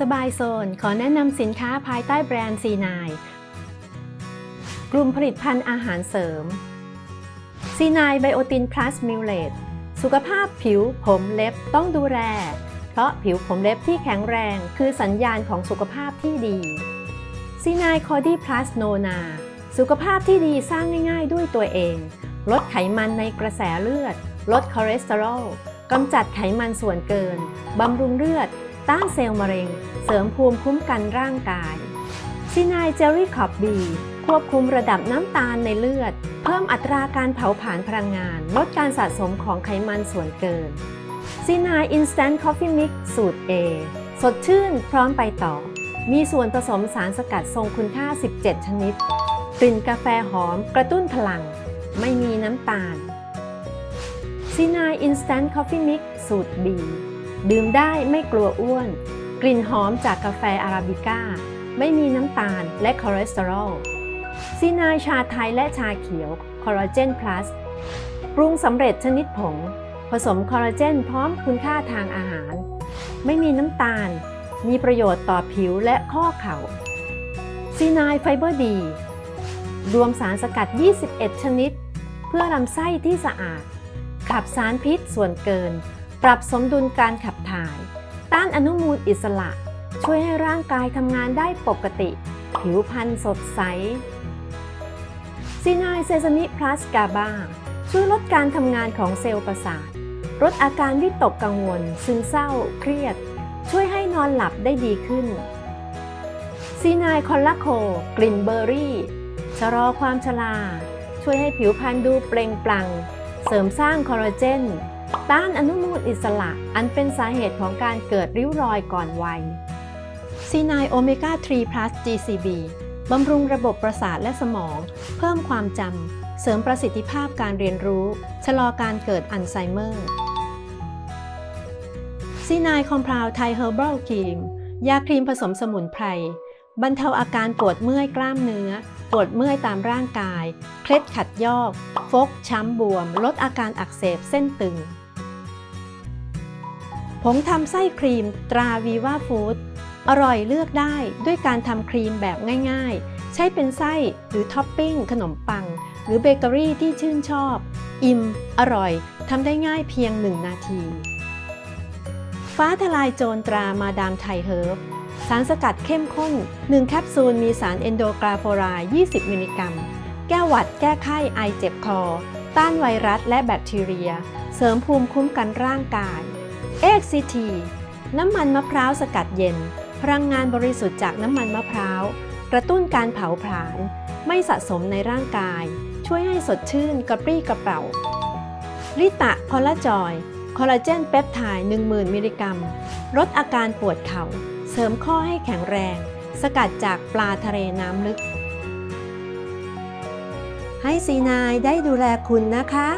สบายโซน ขอแนะนำสินค้าภายใต้แบรนด์ C9 กลุ่มผลิตภัณฑ์อาหารเสริม C9 ไบโอตินพลัสมิลเลตสุขภาพผิวผมเล็บต้องดูแล เพราะผิวผมเล็บที่แข็งแรงคือสัญญาณของสุขภาพที่ดี C9 c o d y Plus Nona สุขภาพที่ดีสร้างง่ายๆด้วยตัวเอง ลดไขมันในกระแสเลือด ลดคอเลสเตอรอลกำจัดไขมันส่วนเกิน บำรุงเลือด ต้านเซลล์มะเร็ง เสริมภูมิคุ้มกันร่างกายซีนายเจลลี่คอบบีควบคุมระดับน้ำตาลในเลือด เพิ่มอัตราการเผาผลาญพลังงาน ลดการสะสมของไขมันส่วนเกินซีนายอินสแตนต์คอฟฟี่มิกสูตร A สดชื่นพร้อมไปต่อ มีส่วนผสมสารสกัดทรงคุณค่า 17 ชนิด กลิ่นกาแฟหอมกระตุ้นพลัง ไม่มีน้ำตาลซีนายอินสแตนต์คอฟฟี่มิกสูตร B ดื่มได้ไม่กลัวอ้วน กลิ่นหอมจากกาแฟอาราบิก้า ไม่มีน้ำตาลและคอเลสเตอรอลซีนายชาไทยและชาเขียวคอลลาเจนพลัสปรุงสำเร็จชนิดผง ผสมคอลลาเจนพร้อมคุณค่าทางอาหาร ไม่มีน้ำตาล มีประโยชน์ต่อผิวและข้อเข่าซีนายไฟเบอร์ดี รวมสารสกัด 21 ชนิด เพื่อลำไส้ที่สะอาด ขับสารพิษส่วนเกิน ปรับสมดุลการขับถ่าย ต้านอนุมูลอิสระ ช่วยให้ร่างกายทำงานได้ปกติ ผิวพรรณสดใสซีนายเซซามิพลัสกาบาช่วยลดการทำงานของเซลล์ประสาทลดอาการวิตกกังวล ซึมเศร้า เครียด ช่วยให้นอนหลับได้ดีขึ้นซีนายคอลลาโค กลิ่นเบอร์รี่ ชะลอความชราช่วยให้ผิวพรรณดูเปล่งปลั่ง เสริมสร้างคอลลาเจน ต้านอนุมูลอิสระอันเป็นสาเหตุของการเกิดริ้วรอยก่อนวัยซีนายโอเมก้า3 plus GCB บำรุงระบบประสาทและสมอง เพิ่มความจำ เสริมประสิทธิภาพการเรียนรู้ ชะลอการเกิดอัลไซเมอร์ซีนายคอมพลาวไทเฮอร์บิลครีมยาครีมผสมสมุนไพร บรรเทาอาการปวดเมื่อยกล้ามเนื้อ ปวดเมื่อยตามร่างกาย เคล็ดขัดยอก ฟก ช้ำบวม ลดอาการอักเสบเส้นตึง ผงทำไส้ครีมตราวีวาฟู้ดอร่อยเลือกได้ด้วยการทำครีมแบบง่ายๆ ใช้เป็นไส้หรือท็อปปิ้งขนมปัง หรือเบเกอรี่ที่ชื่นชอบ อิ่ม อร่อยทำได้ง่ายเพียง1นาที ฟ้าทลายโจรตรามาดามไทยเฮิร์บสารสกัดเข้มข้น 1 แคปซูลมีสารเอนโดกราโฟราย20 มิลลิกรัม แก้หวัดแก้ไข้ไอเจ็บคอ ต้านไวรัสและแบคทีเรีย เสริมภูมิคุ้มกันร่างกาย เอ็กซิทีน้ำมันมะพร้าวสกัดเย็น พลังงานบริสุทธิ์จากน้ำมันมะพร้าว กระตุ้นการเผาผลาญ ไม่สะสมในร่างกาย ช่วยให้สดชื่นกระปรี้กระเป๋าลิตะคอลลาจอย คอลลาเจนเปปไทด์10,000 มิลลิกรัม ลดอาการปวดเข่า เสริมข้อให้แข็งแรง สกัดจากปลาทะเลน้ำลึก ให้ซีนายได้ดูแลคุณนะคะ